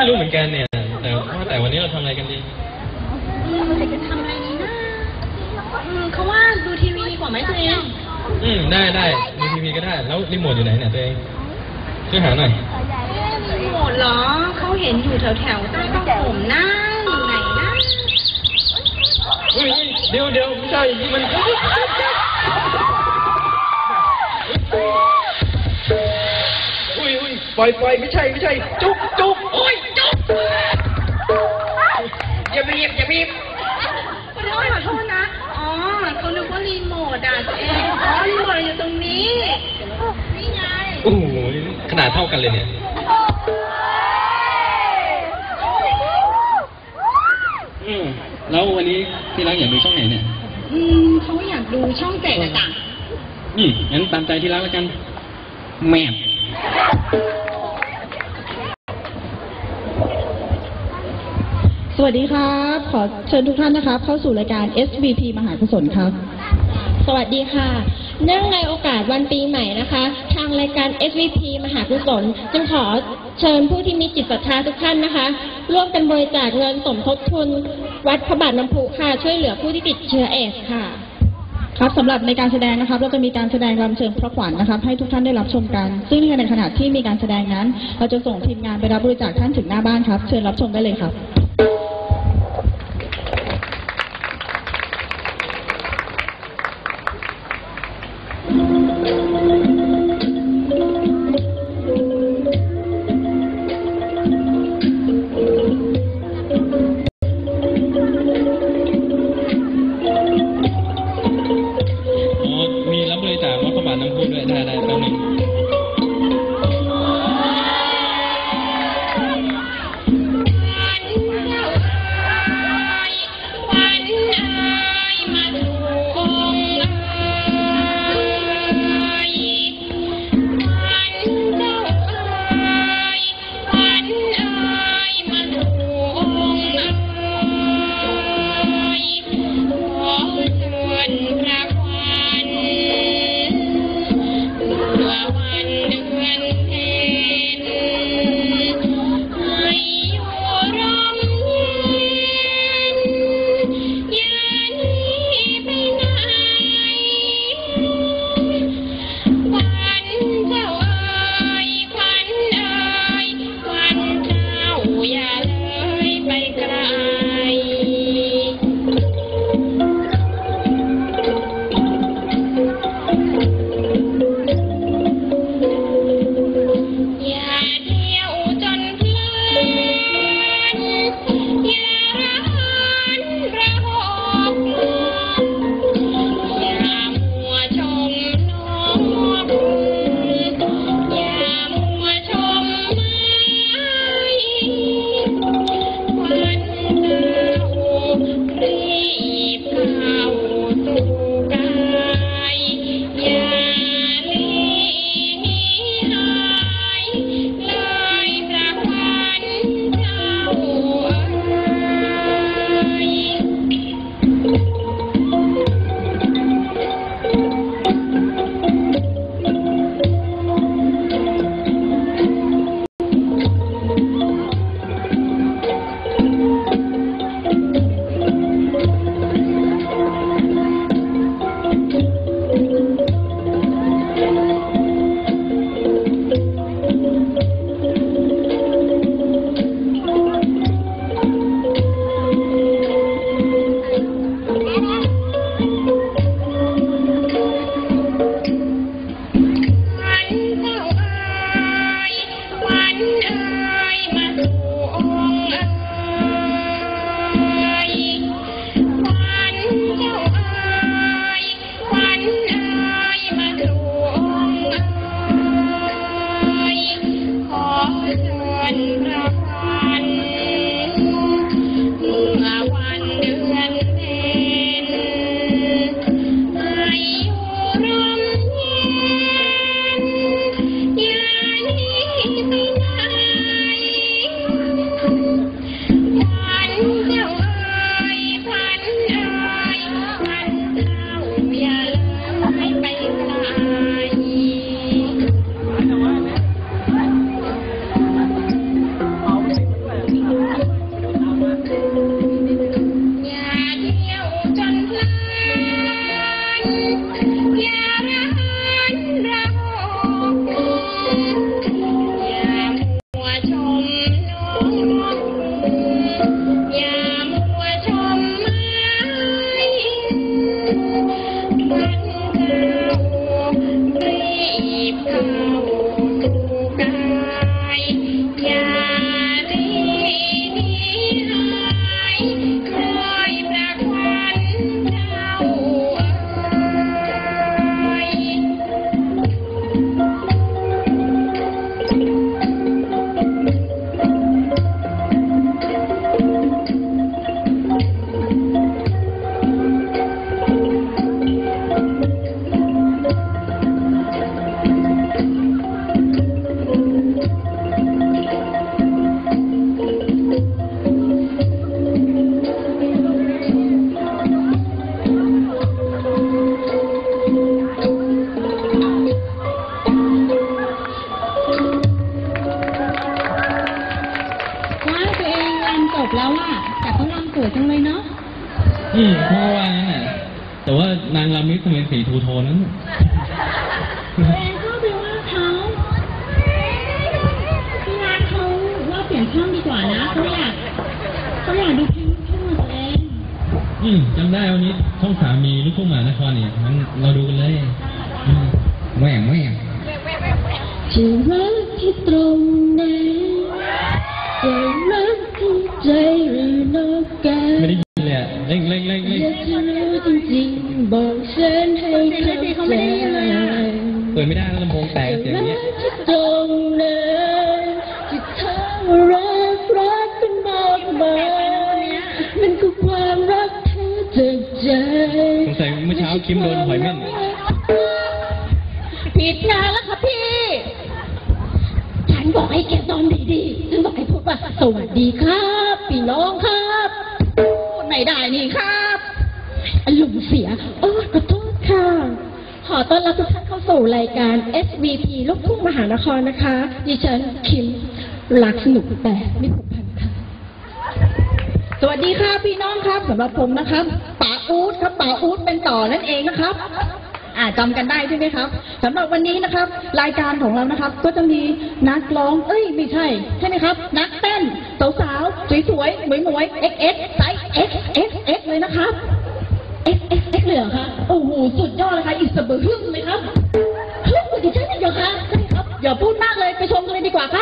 ไม่รู้เหมือนกันเนี่ย แต่ว่าแต่วันนี้เราทำอะไรกันดีอืมทำอะไรดีนะอืมเขาว่าดูทีวีดีกว่าไหมตัวเอง อืมได้ได้ดูทีวีก็ได้ แล้วรีโมทอยู่ไหนเนี่ยตัวเองช่วยหาหน่อยรีโมทเหรอ เขาเห็นอยู่แถวแถวๆใต้ผ้าห่มนะอยู่ไหนนะเฮ้ยเดี๋ยวเดี๋ยวไม่ใช่นี่มันอุ้ยอุ้ยปล่อยปล่อยไม่ใช่ไม่ใช่ จุ๊บจุ๊บโอ้ยจุ๊บ อย่าบีบอย่าบีบขอโทษขอโทษนะ อ๋อเขานึกว่ารีโมทอะตัวเองอ๋อรีโมทอยู่ตรงนี้ นี่ไง โอ้โหขนาดเท่ากันเลยเนี่ย อืมแล้ววันนี้ที่รักอยากดูช่องไหนเนี่ย อืมเขาอยากดูช่องเจ็ดอะจ้ะนี่งั้นตามใจที่รักแล้วกัน แมบ ส วัสดีครับ ขอเชิญทุกท่านนะครับ เข้าสู่รายการ SVP มหากุศลครับ สวัสดีค่ะ เนื่องในโอกาสวันปีใหม่นะคะ ทางรายการ SVP มหากุศลจึงขอเชิญผู้ที่มีจิตศรัทธาทุกท่านนะคะ ร่วมกันบริจาคเงินสมทบทุน วัดพระบาทน้ำพุค่ะ ช่วยเหลือผู้ที่ติดเชื้อเอดส์ค่ะ ครับสำหรับในการแสดงนะครับ เราจะมีการแสดงรำเชิญพระขวัญนะครับ ให้ทุกท่านได้รับชมกัน ซึ่งในขณะที่มีการแสดงนั้น เราจะส่งทีมงานไปรับบริจาคท่านถึงหน้าบ้านครับ เชิญรับชมได้เลยครับ Hey, บแล้วอะแต่เขารำสวยจังเลยเนาะอืมเพราะว่างั้นน่ะแต่ว่านางรำนี้ทำไมสีทูโทนนั้นน่ะตัวเองเข้าไปว่าเขาพี่รักเขาว่าเปลี่ยนช่องดีกว่านะเขาอยากเขาอยากดูเพลงลูกทุ่งอะตัวเองอืมจำได้วันนี้ช่องสามีลูกทุ่งมหานครนี่งั้นเราดูกันเลยอืมแหว่งแหว่งจะรักที่ตรง งสัยเมื่อเช้าคิมโดนหอยเม่น ผิดงานแล้วค่ะพี่ ฉันบอกให้แกซ้อมดีๆฉันบอกให้พูดว่า สวัสดีครับ พี่น้องครับพูดไม่ได้นี่ครับอารมณ์เสียเออขอโทษค่ะ ขอต้อนรับทุกท่านเข้าสู่รายการ SVP ลูกทุ่งมหานครนะคะ ดิฉันคิมรักสนุกแต่ไม่ผูกพันค่ะ สวัสดีค่ะพี่น้องครับสำหรับผมนะครับ อูดครับป๋าอูดเป็นต่อนั่นเองนะครับอ่าจำกันได้ใช่ไหมครับสำหรับวันนี้นะครับ รายการของเรานะครับ ก็จะมีนักร้อง เอ้ยไม่ใช่ใช่ไหมครับ นักเต้นสาวๆสวยๆหมวยๆ XS ไซส์ XXX เลยนะครับ XXX เลยเหรอคะโอ้โหสุดยอดเลยค่ะอีสเบอร์ฮึ่งเลยครับฮึ่งกว่าดิฉันอีกเหรอคะใช่ครับอย่าพูดมากเลยไปชมกันเลยดีกว่าครับ